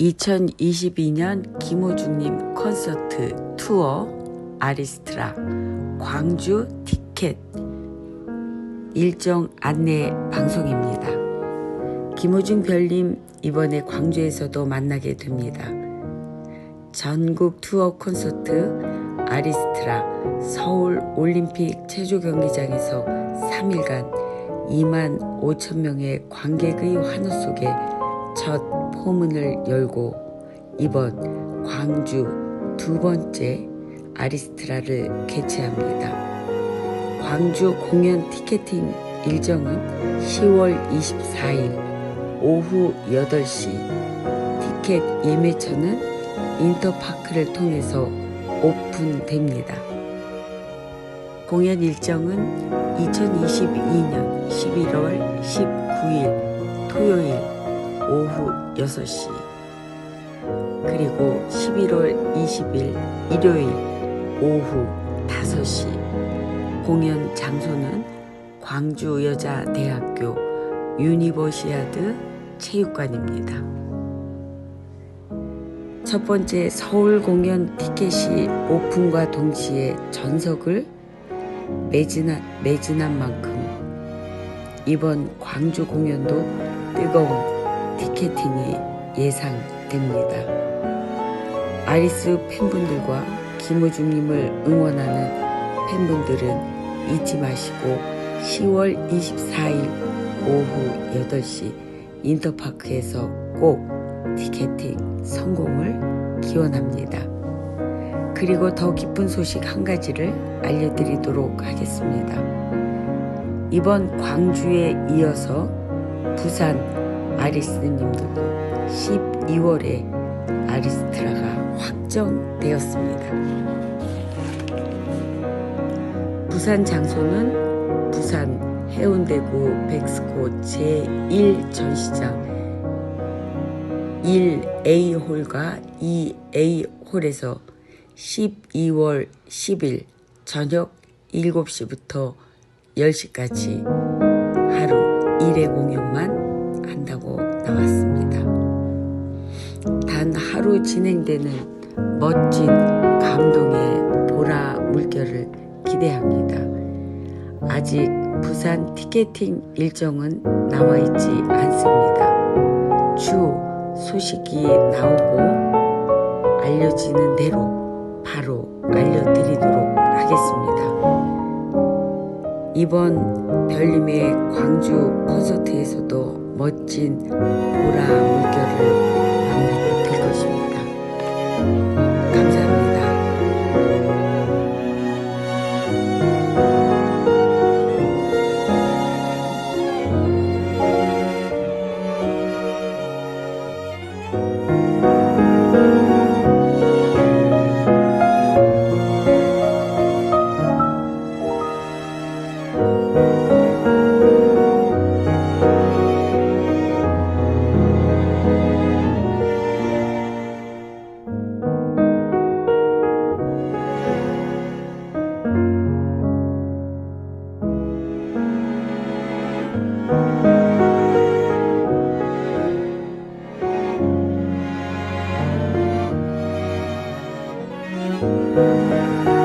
2022년 김호중님 콘서트 투어 아리스트라 광주 티켓 일정 안내 방송입니다. 김호중 별님 이번에 광주에서도 만나게 됩니다. 전국 투어 콘서트 아리스트라 서울 올림픽 체조 경기장에서 3일간 2만 5천 명의 관객의 환호 속에 첫 포문을 열고 이번 광주 두 번째 아리스트라를 개최합니다. 광주 공연 티켓팅 일정은 10월 24일 오후 8시 티켓 예매처는 인터파크를 통해서 오픈됩니다. 공연 일정은 2022년 11월 19일 토요일 오후 6시 그리고 11월 20일 일요일 오후 5시 공연 장소는 광주여자대학교 유니버시아드 체육관입니다. 첫 번째 서울 공연 티켓이 오픈과 동시에 전석을 매진한, 매진한 만큼 이번 광주 공연도 뜨거운 티켓팅이 예상됩니다. 아리스 팬분들과 김호중님을 응원하는 팬분들은 잊지 마시고 10월 24일 오후 8시 인터파크에서 꼭 티켓팅 성공을 기원합니다. 그리고 더 기쁜 소식 한 가지를 알려드리도록 하겠습니다. 이번 광주에 이어서 부산 아리스님들도 12월에 아리스트라가 확정되었습니다. 부산 장소는 부산 해운대구 백스코 제1 전시장 1A홀과 2A홀에서 12월 10일 저녁 7시부터 10시까지 하루 1회 공연만 한다고 나왔습니다. 단 하루 진행되는 멋진 감동의 보라 물결을 기대합니다. 아직 부산 티켓팅 일정은 나와 있지 않습니다. 추 소식이 나오고 알려지는 대로 바로 알려드리도록 하겠습니다. 이번 별님의 광주 콘서트에서도 멋진 보라 물결을 Música